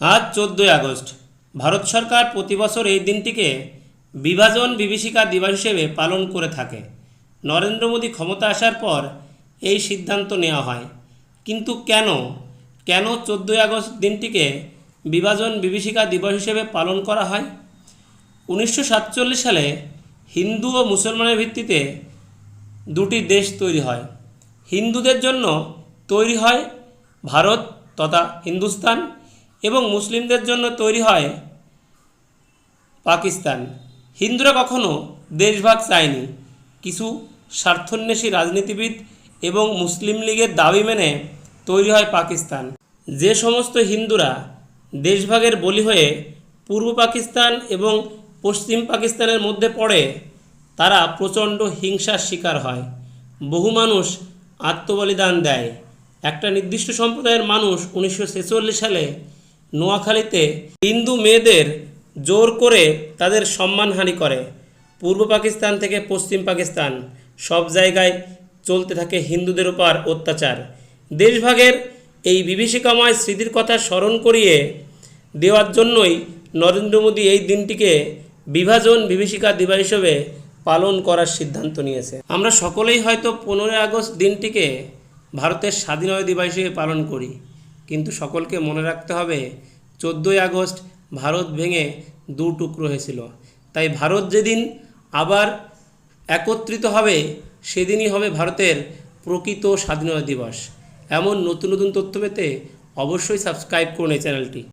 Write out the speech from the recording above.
আজ চোদ্দোই আগস্ট। ভারত সরকার প্রতি বছর এই দিনটিকে বিভাজন বিভীষিকা দিবস হিসেবে পালন করে থাকে। নরেন্দ্র মোদী ক্ষমতা আসার পর এই সিদ্ধান্ত নেওয়া হয়। কিন্তু কেন? কেন চোদ্দোই আগস্ট দিনটিকে বিভাজন বিভীষিকা দিবস হিসেবে পালন করা হয়? উনিশশো সাতচল্লিশ সালে হিন্দু ও মুসলমানের ভিত্তিতে দুটি দেশ তৈরি হয়। হিন্দুদের জন্য তৈরি হয় ভারত তথা হিন্দুস্তান। এবং মুসলিমদের জন্য তৈরি হয় পাকিস্তান। হিন্দুরা কখনো দেশভাগ চায়নি। কিছু স্বার্থন্বেষী রাজনীতিবিদ এবং মুসলিম লীগের দাবি মেনে তৈরি হয় পাকিস্তান। যে সমস্ত হিন্দুরা দেশভাগের বলি হয়ে পূর্ব পাকিস্তান এবং পশ্চিম পাকিস্তানের মধ্যে পড়ে, তারা প্রচণ্ড হিংসার শিকার হয়। বহু মানুষ আত্মবলিদান দেয়। একটা নির্দিষ্ট সম্প্রদায়ের মানুষ উনিশশো ছেচল্লিশ সালে নোয়াখালীতে হিন্দু মেয়েদের জোর করে তাদের সম্মানহানি করে। পূর্ব পাকিস্তান থেকে পশ্চিম পাকিস্তান সব জায়গায় চলতে থাকে হিন্দুদের উপর অত্যাচার। দেশভাগের এই বিভীষিকাময় স্মৃতির কথা স্মরণ করিয়ে দেওয়ার জন্যই নরেন্দ্র মোদী এই দিনটিকে বিভাজন বিভীষিকা দিবস হিসেবে পালন করার সিদ্ধান্ত নিয়েছে। আমরা সকলেই হয়তো পনেরোই আগস্ট দিনটিকে ভারতের স্বাধীনতা দিবা হিসেবে পালন করি। কিন্তু সকলকে মনে রাখতে হবে, চোদ্দোই আগস্ট ভারত ভেঙে দু টুকরো হয়েছিল। তাই ভারত যেদিন আবার একত্রিত হবে, সেদিনই হবে ভারতের প্রকৃত স্বাধীনতা দিবস। এমন নতুন নতুন তথ্য পেতে অবশ্যই সাবস্ক্রাইব করুন এই চ্যানেলটি।